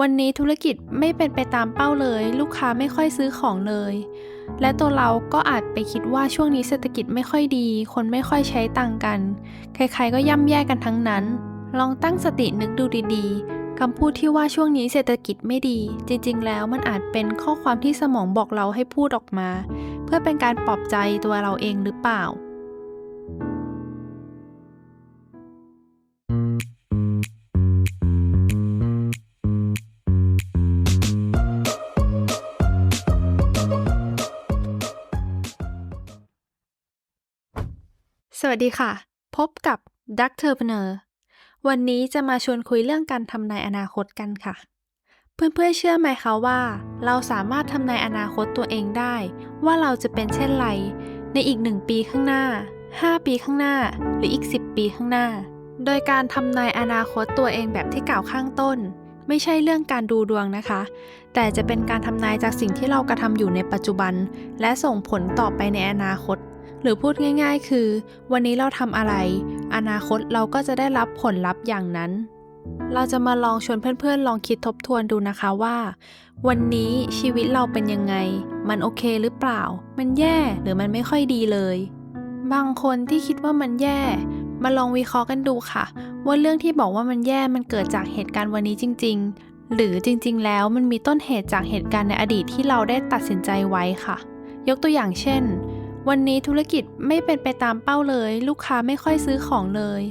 วันนี้ธุรกิจไม่เป็นไปตามเป้าเลย ลูกค้าไม่ค่อยซื้อของเลย และตัวเราก็อาจไปคิดว่าช่วงนี้เศรษฐกิจไม่ค่อยดี คนไม่ค่อยใช้ตังค์กัน ใครๆก็ย่ำแย่กันทั้งนั้น ลองตั้งสตินึกดูดีๆคำพูดที่ว่าช่วงนี้เศรษฐกิจไม่ดี จริงๆ แล้วมันอาจเป็นข้อความที่สมองบอกเราให้พูดออกมา เพื่อเป็นการปลอบใจตัวเราเองหรือเปล่า สวัสดีค่ะ พบกับ d u c t e r p r e n e u r วันนี้จะมาชวนคุยเรื่องการทำนายอนาคตกันค่ะ เพื่อนๆเชื่อไหมคะว่า เราสามารถทำนายอนาคตตัวเองได้ ว่าเราจะเป็นเช่นไร ในอีก 1 ปีข้างหน้า 5 ปีข้างหน้า หรืออีก 10 ปีข้างหน้า โดยการทำนายอนาคตตัวเองแบบที่กล่าวข้างต้น ไม่ใช่เรื่องการดูดวงนะคะ แต่จะเป็นการทำนายจากสิ่งที่เรากระทำอยู่ในปัจจุบัน และส่งผลต่อไปในอนาคต หรือพูดง่าย ๆ คือ วันนี้เราทำอะไร อนาคตเราก็จะได้รับผลลัพธ์อย่างนั้น เราจะมาลองชวนเพื่อนๆ ลองคิดทบทวนดูนะคะว่า วันนี้ชีวิตเราเป็นยังไง มันโอเคหรือเปล่า มันแย่หรือมันไม่ค่อยดีเลย บางคนที่คิดว่ามันแย่ มาลองวิเคราะห์กันดูค่ะ ว่าเรื่องที่บอกว่ามันแย่มันเกิดจากเหตุการณ์วันนี้จริง ๆ หรือจริงๆ แล้วมันมีต้นเหตุจากเหตุการณ์ในอดีตที่เราได้ตัดสินใจไว้ค่ะยกตัวอย่างเช่น วันนี้ธุรกิจไม่เป็นไปตามเป้าเลย ลูกค้าไม่ค่อยซื้อของเลย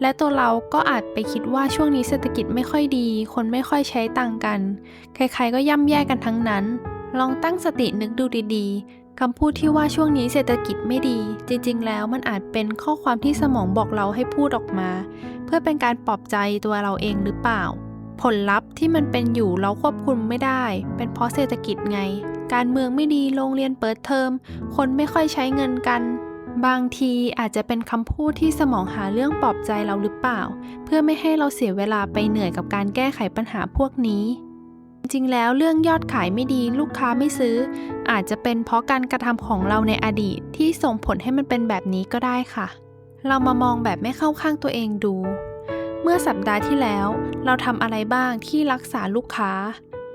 และตัวเราก็อาจไปคิดว่าช่วงนี้เศรษฐกิจไม่ค่อยดี คนไม่ค่อยใช้ตังค์กัน ใครๆก็ย่ำแย่กันทั้งนั้น ลองตั้งสตินึกดูดีๆคำพูดที่ว่าช่วงนี้เศรษฐกิจไม่ดี จริงๆ แล้วมันอาจเป็นข้อความที่สมองบอกเราให้พูดออกมา เพื่อเป็นการปลอบใจตัวเราเองหรือเปล่า ผลลัพธ์ที่มันเป็นอยู่เราควบคุมไม่ได้ เป็นเพราะเศรษฐกิจไง การเมืองไม่ดีโรงเรียนเปิดเทอม คนไม่ค่อยใช้เงินกัน บางทีอาจจะเป็นคำพูดที่สมองหาเรื่องปลอบใจเราหรือเปล่า เพื่อไม่ให้เราเสียเวลาไปเหนื่อยกับการแก้ไขปัญหาพวกนี้ จริงแล้วเรื่องยอดขายไม่ดีลูกค้าไม่ซื้อ อาจจะเป็นเพราะการกระทำของเราในอดีตที่ส่งผลให้มันเป็นแบบนี้ก็ได้ค่ะ เรามามองแบบไม่เข้าข้างตัวเองดูเมื่อสัปดาห์ที่แล้ว เราทำอะไรบ้างที่รักษาลูกค้า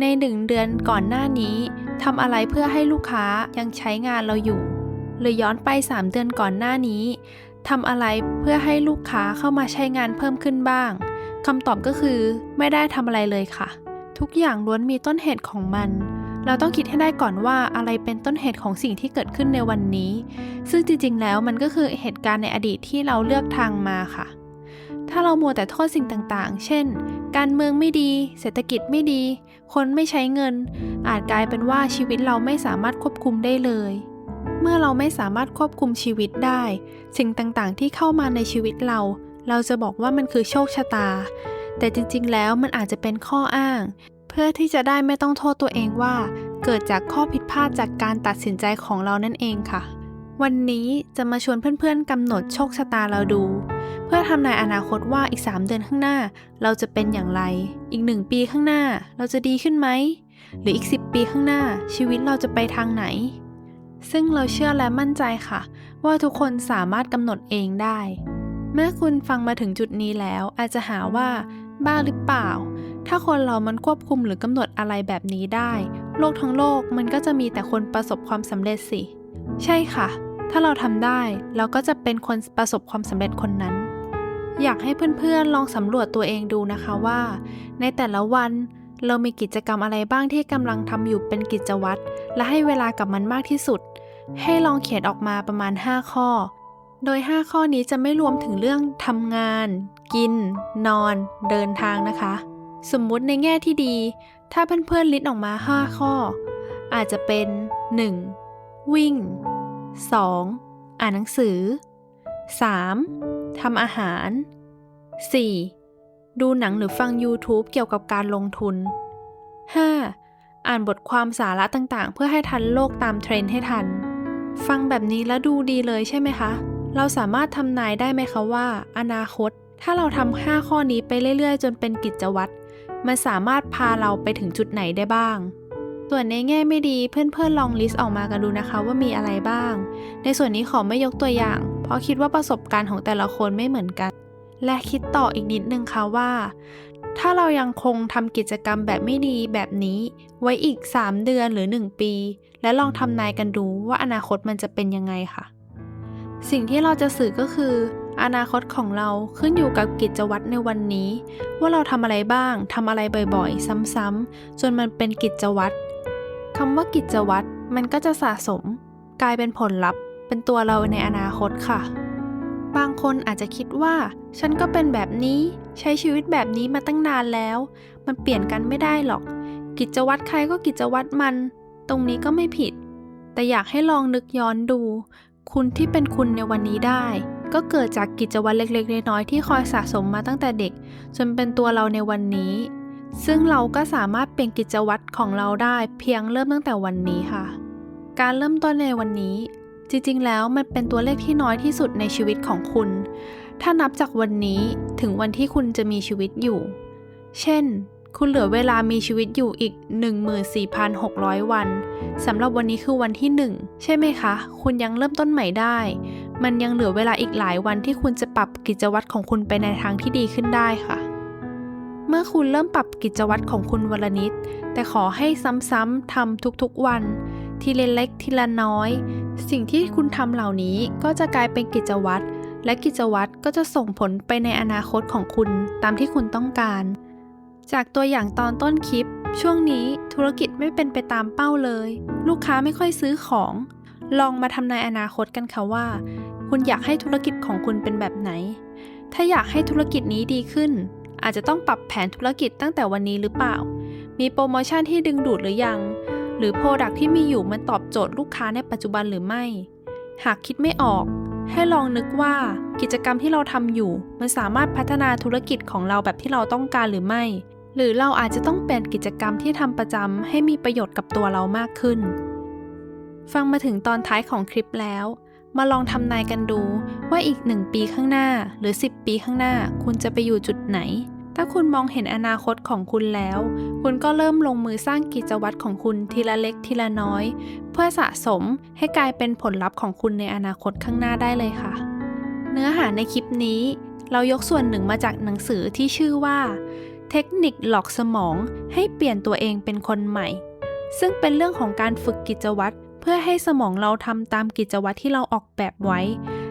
ในหนึ่งเดือนก่อนหน้านี้ ทำอะไรเพื่อให้ลูกค้ายังใช้งานเราอยู่ หรือย้อนไป 3 เดือนก่อนหน้านี้ทำอะไรเพื่อให้ลูกค้าเข้ามาใช้งานเพิ่มขึ้นบ้างคำตอบก็คือไม่ได้ทำอะไรเลยค่ะ ทุกอย่างล้วนมีต้นเหตุของมัน เราต้องคิดให้ได้ก่อนว่าอะไรเป็นต้นเหตุของสิ่งที่เกิดขึ้นในวันนี้ ซึ่งจริงๆ แล้วมันก็คือเหตุการณ์ในอดีตที่เราเลือกทางมาค่ะ ถ้าเรามัวแต่โทษสิ่งต่างๆ เช่น การเมืองไม่ดี เศรษฐกิจไม่ดี คนไม่ใช้เงิน อาจกลายเป็นว่าชีวิตเราไม่สามารถควบคุมได้เลย เมื่อเราไม่สามารถควบคุมชีวิตได้ สิ่งต่างๆ ที่เข้ามาในชีวิตเรา เราจะบอกว่ามันคือโชคชะตา แต่จริงๆ แล้วมันอาจจะเป็นข้ออ้าง เพื่อที่จะได้ไม่ต้องโทษตัวเองว่า เกิดจากข้อผิดพลาดจากการตัดสินใจของเรานั่นเองค่ะ วันนี้จะมาชวนเพื่อนๆกำหนดโชคชะตาเราดู เพื่อทำนายอนาคตว่าอีก 3 เดือนข้างหน้า เราจะเป็นอย่างไร อีก 1 ปีข้างหน้า เราจะดีขึ้นไหม หรืออีก 10 ปีข้างหน้า ชีวิตเราจะไปทางไหน ซึ่งเราเชื่อและมั่นใจค่ะ ว่าทุกคนสามารถกำหนดเองได้ เมื่อคุณฟังมาถึงจุดนี้แล้ว อาจจะหาว่า บ้าหรือเปล่า ถ้าคนเรามันควบคุมหรือกำหนดอะไรแบบนี้ได้ โลกทั้งโลกมันก็จะมีแต่คนประสบความสำเร็จสิ ใช่ค่ะ ถ้าเราทำได้เราก็จะเป็นคนประสบความสำเร็จคนนั้น อยากให้เพื่อนๆลองสำรวจตัวเองดูนะคะว่า ในแต่ละวันเรามีกิจกรรมอะไรบ้างที่กำลังทำอยู่เป็นกิจวัตรและให้เวลากับมันมากที่สุด ให้ลองเขียนออกมาประมาณ 5 ข้อ โดย 5 ข้อนี้จะไม่รวมถึงเรื่องทำงาน กิน นอน เดินทางนะคะ สมมุติในแง่ที่ดี ถ้าเพื่อนๆลิสต์ออกมา 5 ข้อ อาจจะเป็น 1. วิ่ง 2. อ่านหนังสือ 3. ทำอาหาร 4. ดูหนังหรือฟัง YouTube เกี่ยวกับการลงทุน 5. อ่านบทความสาระต่างๆ เพื่อให้ทันโลกตามเทรนด์ให้ทัน ฟังแบบนี้แล้วดูดีเลยใช่ไหมคะ เราสามารถทำนายได้ไหมคะว่า อนาคต ถ้าเราทำ5ข้อนี้ไปเรื่อยๆ จนเป็นกิจวัตรมันสามารถพาเราไปถึงจุดไหนได้บ้าง ส่วนในแง่ไม่ดีเพื่อนๆลองลิสต์ออกมากันดูนะคะว่ามีอะไรบ้าง ในส่วนนี้ขอไม่ยกตัวอย่าง เพราะคิดว่าประสบการณ์ของแต่ละคนไม่เหมือนกัน และคิดต่ออีกนิดนึงค่ะว่า ถ้าเรายังคงทำกิจกรรมแบบไม่ดีแบบนี้ ไว้อีก 3 เดือนหรือ 1 ปี และลองทำนายกันดูว่าอนาคตมันจะเป็นยังไงค่ะ สิ่งที่เราจะสื่อก็คืออนาคตของเราขึ้นอยู่กับกิจวัตรในวันนี้ ว่าเราทำอะไรบ้างทำอะไรบ่อยๆ ซ้ำๆจนมันเป็นกิจวัตร คำว่ากิจวัตรมันก็จะสะสม กลายเป็นผลลัพธ์ เป็นตัวเราในอนาคตค่ะ บางคนอาจจะคิดว่า ฉันก็เป็นแบบนี้ใช้ชีวิตแบบนี้มาตั้งนานแล้ว มันเปลี่ยนกันไม่ได้หรอก กิจวัตรใครก็กิจวัตรมัน ตรงนี้ก็ไม่ผิด แต่อยากให้ลองนึกย้อนดู คุณที่เป็นคุณในวันนี้ได้ ก็เกิดจากกิจวัตรเล็กๆน้อยๆที่คอยสะสมมาตั้งแต่เด็ก จนเป็นตัวเราในวันนี้ ซึ่งเราก็สามารถเป็นกิจวัตรของเราได้เพียงเริ่มตั้งแต่วันนี้ค่ะ การเริ่มต้นในวันนี้ จริงๆ แล้วมันเป็นตัวเลขที่น้อยที่สุดในชีวิตของคุณ ถ้านับจากวันนี้ถึงวันที่คุณจะมีชีวิตอยู่ เช่น คุณเหลือเวลามีชีวิตอยู่อีก 14,600 วันสำหรับวันนี้คือวันที่ 1 ใช่ไหมคะ คุณยังเริ่มต้นใหม่ได้ มันยังเหลือเวลาอีกหลายวันที่คุณจะปรับกิจวัตรของคุณไปในทางที่ดีขึ้นได้ค่ะ เมื่อคุณเริ่มปรับกิจวัตรของคุณวันละนิด แต่ขอให้ซ้ำๆทำทุกๆวัน ทีละเล็กทีละน้อย สิ่งที่คุณทำเหล่านี้ก็จะกลายเป็นกิจวัตร และกิจวัตรก็จะส่งผลไปในอนาคตของคุณตามที่คุณต้องการ จากตัวอย่างตอนต้นคลิป ช่วงนี้ธุรกิจไม่เป็นไปตามเป้าเลย ลูกค้าไม่ค่อยซื้อของ ลองมาทำนายอนาคตกันค่ะว่า คุณอยากให้ธุรกิจของคุณเป็นแบบไหน ถ้าอยากให้ธุรกิจนี้ดีขึ้น อาจจะต้องปรับแผนธุรกิจตั้งแต่วันนี้หรือเปล่า มีโปรโมชั่นที่ดึงดูดหรือยัง หรือโปรดักที่มีอยู่มันตอบโจทย์ลูกค้าในปัจจุบันหรือไม่ หากคิดไม่ออก ให้ลองนึกว่ากิจกรรมที่เราทำอยู่ มันสามารถพัฒนาธุรกิจของเราแบบที่เราต้องการหรือไม่ หรือเราอาจจะต้องเปลี่ยนกิจกรรมที่ทำประจำให้มีประโยชน์กับตัวเรามากขึ้น ฟังมาถึงตอนท้ายของคลิปแล้วมาลองทำนายกันดูว่าอีก 1 ปีข้างหน้าหรือ 10 ปีข้างหน้า คุณจะไปอยู่จุดไหน ถ้าคุณมองเห็นอนาคตของคุณแล้ว คุณก็เริ่มลงมือสร้างกิจวัตรของคุณทีละเล็กทีละน้อย เพื่อสะสมให้กลายเป็นผลลัพธ์ของคุณในอนาคตข้างหน้าได้เลยค่ะ เนื้อหาในคลิปนี้ เรายกส่วนหนึ่งมาจากหนังสือที่ชื่อว่า เทคนิคหลอกสมองให้เปลี่ยนตัวเองเป็นคนใหม่ ซึ่งเป็นเรื่องของการฝึกกิจวัตรเพื่อให้สมองเราทำตามกิจวัตรที่เราออกแบบไว้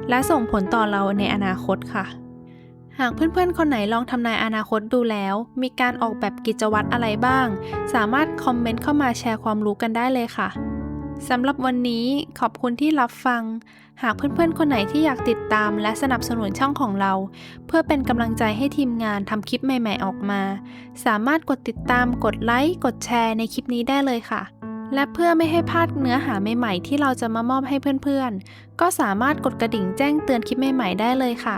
และส่งผลต่อเราในอนาคตค่ะ หากเพื่อนๆ คนไหนลองทำนายอนาคตดูแล้ว มีการออกแบบกิจวัตรอะไรบ้าง สามารถคอมเมนต์เข้ามาแชร์ความรู้กันได้เลยค่ะสำหรับวันนี้ขอบคุณที่รับฟัง หากเพื่อนๆ คนไหนที่อยากติดตามและสนับสนุนช่องของเรา เพื่อเป็นกำลังใจให้ทีมงานทำคลิปใหม่ๆออกมา สามารถกดติดตามกดไลค์กดแชร์ในคลิปนี้ได้เลยค่ะ และเพื่อไม่ให้พลาดเนื้อหาใหม่ๆ ที่เราจะมามอบให้เพื่อนๆ ก็สามารถกดกระดิ่งแจ้งเตือนคลิปใหม่ๆ ได้เลยค่ะ